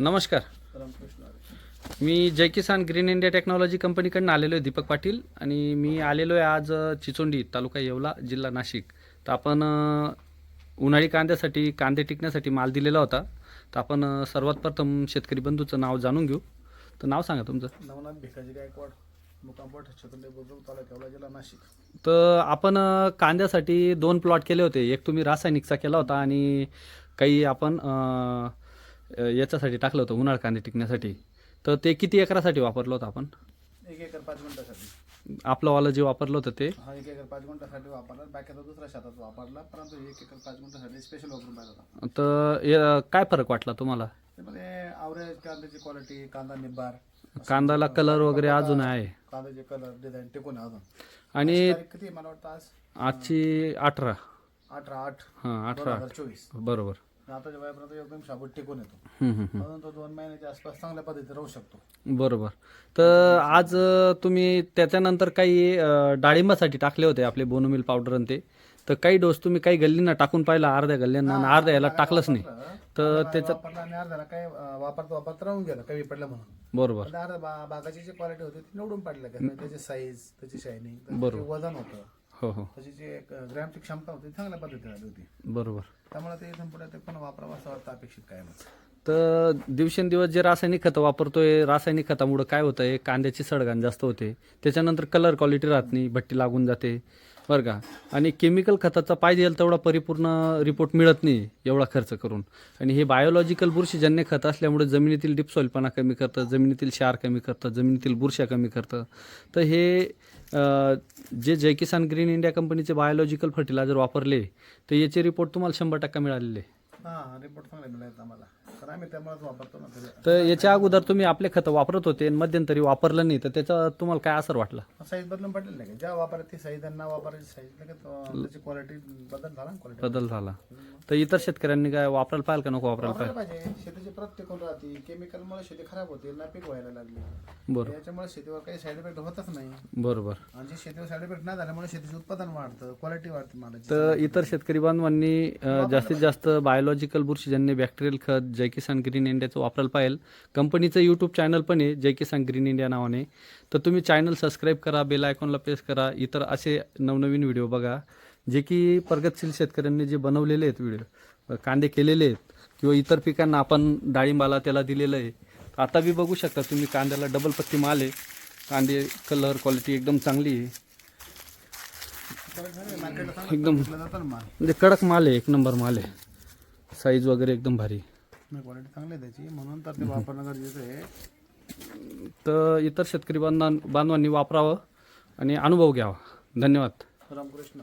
नमस्कार. मी Jai Kisan green India technology कंपनीकडून आलेलो आहे दीपक पाटील आणि मी आलेलो आहे आज चिचोंडी तालुका येवला जिल्हा नाशिक. तर आपण उन्हाळी कांद्यासाठी कांदे टिकण्यासाठी माल दिलेला होता. तर आपण सर्वात प्रथम शेतकरी बंधूचं नाव जाणून घेऊ. तर नाव सांगा तुमचं. नवनाथ भिकाजी गायकवाड तर आपण कांद्यासाठी दोन प्लॉट केले होते. एक तुम्ही रासायनिकचा केला होता आणि काही आपण याच्यासाठी टाकलं होतं उन्हाळ कांदे टिकण्यासाठी. तर ते किती एकरासाठी वापरलं होतं आपण? एक एकर पाच गुंठासाठी आपलं वालं जे वापरलं होतं ते? हा एक एकर पाच गुंठासाठी वापरला. बाकीचा दुसऱ्या शेतात वापरला परंतु एक एकर पाच गुंठासाठी स्पेशल वापरून पाहिजे तर काय फरक वाटला तुम्हाला? आवरेज कांद्याची क्वालिटी कांदा निब्बार. कांद्याला कलर वगैरे अजून आहे. कांद्याचे कलर डिझाईन टिकून आहे अजून. आणि किती? मला वाटतं आज? आजची अठरा. अठरा आठ. हां अठरा. चोवीस. बरोबर. आताच्या वयापर्यंत एकदम शाबूत टिकून येतो. म्हणून तो दोन महिन्याच्या आसपास चांगल्या पद्धतीने राहू शकतो. बरोबर. तर आज तुम्ही त्याच्यानंतर काही डाळिंबासाठी टाकले होते आपले बोनोमिल पावडर आणि ते. तर काही डोस तुम्ही काही गल्लींना टाकून पाहिला अर्ध्या गल्ल्यांना आणि अर्ध्या याला टाकलंच नाही. तर त्याचं वापरला आणि अर्ध्याला काय वापरता वापरता राहून गेलं कमी पडलं म्हणून. बरोबर. पण बा- बागाची जी क्वालिटी होती ती निवडून पडलं त्याची साईज त्याची शायनिंग बरोबर. वजन होतं. हो हो. त्याची जी एक ग्रॅमची क्षमता होती चांगल्या पद्धतीने आली होती. बरोबर. त्यामुळे ते इथून पुढे ते पण वापरावं असं वाटतं अपेक्षित कायमच तर दिवसेंदिवस जे रासायनिक खतं वापरतोय रासायनिक खतामुळं काय होतं आहे कांद्याची सडगाण जास्त होते. त्याच्यानंतर कलर क्वालिटी राहत नाही भट्टी लागून जाते. बरं का? आणि केमिकल खताचा पाहिजे तेवढा परिपूर्ण रिपोर्ट मिळत नाही एवढा खर्च करून. आणि हे बायोलॉजिकल बुरशीजन्य खत असल्यामुळे जमिनीतील डिपसॉईलपणा कमी करतं जमिनीतील क्षार कमी करतं जमिनीतील बुरश्या कमी करतं. तर हे जे जय किसान ग्रीन इंडिया कंपनीचे बायोलॉजिकल फर्टिलायझर वापरले तर याचे रिपोर्ट तुम्हाला शंभर टक्का मिळालेले. हां रिपोर्ट चांगले मिळाले आम्हाला. आम्ही त्यामुळेच वापरतो ना तरी. तर याच्या अगोदर तुम्ही आपले खतं वापरत होते आणि मध्यंतरी वापरलं नाही तर त्याचा तुम्हाला काय असर वाटला? साईज बदलून पडलेलं नाही. का? ज्या वापरायची ती साईज आणि ना वापरायची साईज लगेच अं, त्याची क्वालिटी बदल झाला ना क्वालिटी बदल झाला. तर इतर शेतकऱ्यांनी काय वापरायला पाहिजे का नको वापरायला वापरायला पाहिजे. शेतीची प्रत्येक राहते केमिकलमुळे शेती खराब होते नापीक व्हायला लागली. पाहिजे बरोबर. याच्यामुळे शेतीवर काही साईड इफेक्ट होतच नाही. बरोबर. आणि जे शेतीवर साईड इफेक्ट नाही झाल्यामुळे शेतीचं उत्पादन वाढतं क्वालिटी वाढते मालाची. तर इतर शेतकरी बांधवांनी अ, जास्तीत जास्त बायोलॉजिकल बुरशीजन्य बॅक्टेरियल खत जय किसान ग्रीन इंडियाचं वापरायला पाहिजे कंपनीचं यूट्यूब चॅनल पण आहे जय किसान ग्रीन इंडिया नावाने. तर तुम्ही चॅनल सबस्क्राईब करा बेल आयकॉनला प्रेस करा इतर असे नवनवीन व्हिडिओ बघा जे की प्रगतशील शेतकऱ्यांनी जे बनवलेले आहेत व्हिडिओ कांदे केलेले आहेत किंवा इतर पिकांना आपण डाळिंबाला त्याला दिलेलं आहे. आता बी बघू शकता तुम्ही कांद्याला डबल पत्ती माल आहे. कांदे कलर क्वालिटी एकदम चांगली आहे. एकदम म्हणजे कडक माल आहे एक नंबर माल आहे. साईज वगैरे एकदम भारी. क्वालिटी चांगली आहे त्याची. म्हणून तर ते वापरणं गरजेचं आहे. तर इतर शेतकरी बांधवां बांधवांनी वापरावं आणि अनुभव घ्यावा. धन्यवाद. रामकृष्ण.